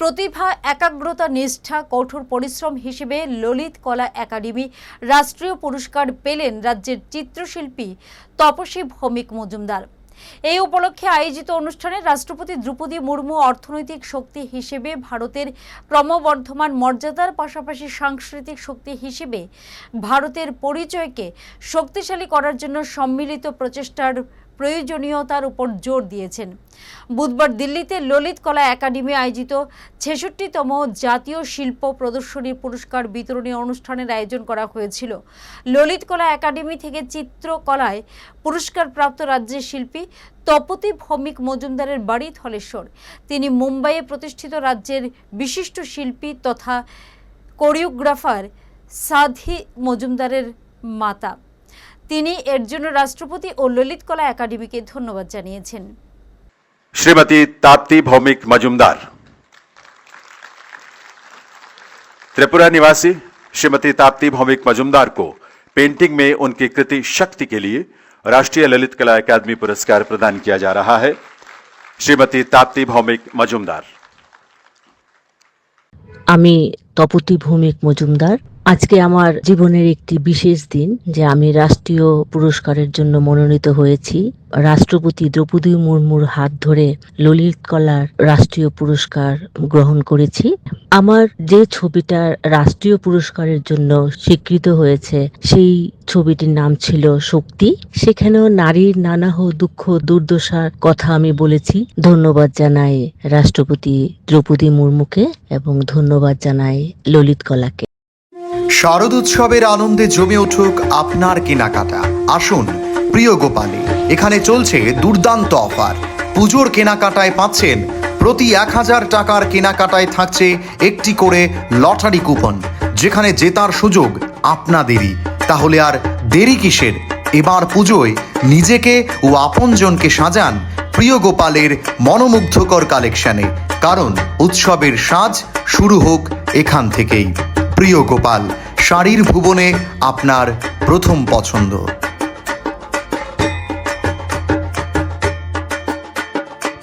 প্রতিভা, একাগ্রতা, নিষ্ঠা, কঠোর পরিশ্রম হিসেবে ললিত কলা একাডেমি রাষ্ট্রীয় পুরস্কার পেলেন রাজ্যের চিত্রশিল্পী তপসী ভৌমিক মজুমদার। এই উপলক্ষে আয়োজিত অনুষ্ঠানে রাষ্ট্রপতি দ্রৌপদী মুর্মু অর্থনৈতিক শক্তি হিসেবে ভারতের ক্রমবর্ধমান মর্যাদার পাশাপাশি সাংস্কৃতিক শক্তি হিসেবে ভারতের পরিচয়কে শক্তিশালী করার জন্য সম্মিলিত প্রচেষ্টার প্রয়োজনীয়তার উপর জোর দিয়েছেন। বুধবার দিল্লিতে ললিত কলা একাডেমি আয়োজিত ছেষট্টিতম জাতীয় শিল্প প্রদর্শনী পুরস্কার বিতরণী অনুষ্ঠানের আয়োজন করা হয়েছিল। ললিত কলা একাডেমি থেকে চিত্রকলায় পুরস্কারপ্রাপ্ত রাজ্যের শিল্পী তপতি ভৌমিক মজুমদারের বাড়ি থলেশ্বর তিনি মুম্বাইয়ে প্রতিষ্ঠিত রাজ্যের বিশিষ্ট শিল্পী তথা কোরিওগ্রাফার সাধি মজুমদারের মাতা। তিনি এর জন্য রাষ্ট্রপতি ও ললিত কলা একাডেমিকে ধন্যবাদ জানিয়েছেন श्रीमती ताप्ती भौमिक मजुमदार त्रिपुरा निवासी श्रीमती ताप्ती भौमिक मजुमदार को पेंटिंग में उनकी कृति शक्ति के लिए राष्ट्रीय ललित कला अकादमी पुरस्कार प्रदान किया जा रहा है श्रीमती ताप्ती भौमिक मजुमदार আমি তপতি ভৌমিক মজুমদার আজকে আমার জীবনের একটি বিশেষ দিন, যে আমি রাষ্ট্রীয় পুরস্কারের জন্য মনোনীত হয়েছি। রাষ্ট্রপতি দ্রৌপদী মুর্মুর হাত ধরে ললিত কলার রাষ্ট্রীয় পুরস্কার গ্রহণ করেছি। আমার যে ছবিটা রাষ্ট্রীয় পুরস্কারের জন্য স্বীকৃত হয়েছে, সেই ছবিটির নাম ছিল শক্তি। সেখানেও নারীর নানাহ দুঃখ, দুর্দশার কথা আমি বলেছি। ধন্যবাদ জানাই রাষ্ট্রপতি দ্রৌপদী মুর্মুকে এবং ধন্যবাদ জানাই ললিত কলাকে। শারদ উৎসবের আনন্দে জমে উঠুক আপনার কেনাকাটা। আসুন, প্রিয় গোপালে, এখানে চলছে দুর্দান্ত অফার। পুজোর কেনাকাটায় পাচ্ছেন, প্রতি এক হাজার টাকার কেনাকাটায় থাকছে একটি করে লটারি কুপন, যেখানে জেতার সুযোগ আপনাদেরই। তাহলে আর দেরি কিসের? এবার পুজোয় নিজেকে ও আপনজনকে সাজান প্রিয় গোপালের মনোমুগ্ধকর কালেকশনে কারণ উৎসবের সাজ শুরু হোক এখান থেকেই। প্রিয় গোপাল শাড়ির ভুবনে আপনার প্রথম পছন্দ।